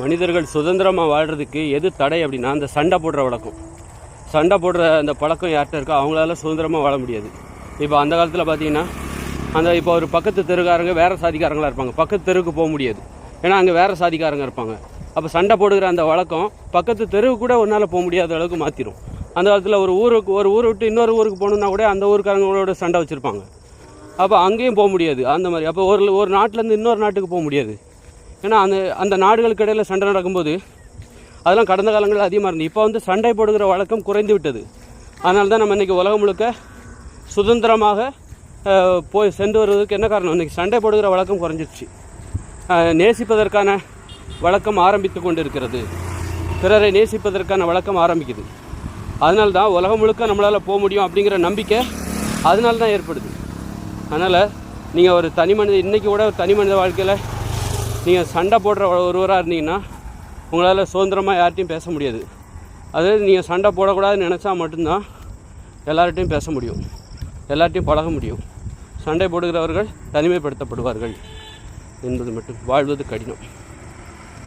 மனிதர்கள் சுதந்திரமாக வாழ்கிறதுக்கு எது தடை அப்படின்னா அந்த சண்டை போடுற வழக்கம். சண்டை போடுற அந்த பழக்கம் யார்கிட்ட இருக்கோ அவங்களால சுதந்திரமாக வாழ முடியாது. இப்போ அந்த காலத்தில் பார்த்தீங்கன்னா அந்த இப்போ ஒரு பக்கத்து தெருக்காரங்க வேறு சாதிக்காரங்களா இருப்பாங்க. பக்கத்து தெருவுக்கு போக முடியாது. ஏன்னா அங்கே வேறு சாதிக்காரங்க இருப்பாங்க. அப்போ சண்டை போடுகிற அந்த வழக்கம் பக்கத்து தெருவுக்கு கூட ஒன்றால் போக முடியாத அளவுக்கு மாற்றிடும் அந்த காலத்தில் ஒரு ஊருக்கு ஒரு ஊரை விட்டு இன்னொரு ஊருக்கு போகணுன்னா கூட அந்த ஊருக்காரங்களோட சண்டை வச்சுருப்பாங்க. அப்போ அங்கேயும் போக முடியாது. அந்த மாதிரி. அப்போ ஒரு ஒரு நாட்டிலேருந்து இன்னொரு நாட்டுக்கு போக முடியாது. ஏன்னா அந்த அந்த நாடுகளுக்கு இடையில் சண்டை நடக்கும்போது அதெல்லாம் கடந்த காலங்களில் அதிகமாக இருந்தது. இப்போ வந்து சண்டை போடுகிற வழக்கம் குறைந்து விட்டது. அதனால தான் நம்ம இன்றைக்கி உலகம் முழுக்க சுதந்திரமாக போய் சென்று வருவதற்கு என்ன காரணம்? இன்றைக்கி சண்டை போடுகிற வழக்கம் குறைஞ்சிருச்சு. நேசிப்பதற்கான வழக்கம் ஆரம்பித்து கொண்டு இருக்கிறது பிறரை நேசிப்பதற்கான வழக்கம் ஆரம்பிக்குது. அதனால தான் உலகம் முழுக்க நம்மளால் போக முடியும் அப்படிங்கிற நம்பிக்கை அதனால தான் ஏற்படுது. அதனால் நீங்கள் ஒரு தனி மனித இன்றைக்கி கூட ஒரு தனி மனித வாழ்க்கையில் நீங்கள் சண்டை போடுற ஒருவராக இருந்தீங்கன்னா உங்களால் சுதந்திரமாக யார்கிட்டையும் பேச முடியாது. அதாவது நீங்கள் சண்டை போடக்கூடாதுன்னு நினச்சா மட்டும்தான் எல்லார்கிட்டையும் பேச முடியும். எல்லார்ட்டையும் பழக முடியும். சண்டை போடுகிறவர்கள் தனிமைப்படுத்தப்படுவார்கள் என்பது மட்டும் வாழ்வது கடினம்.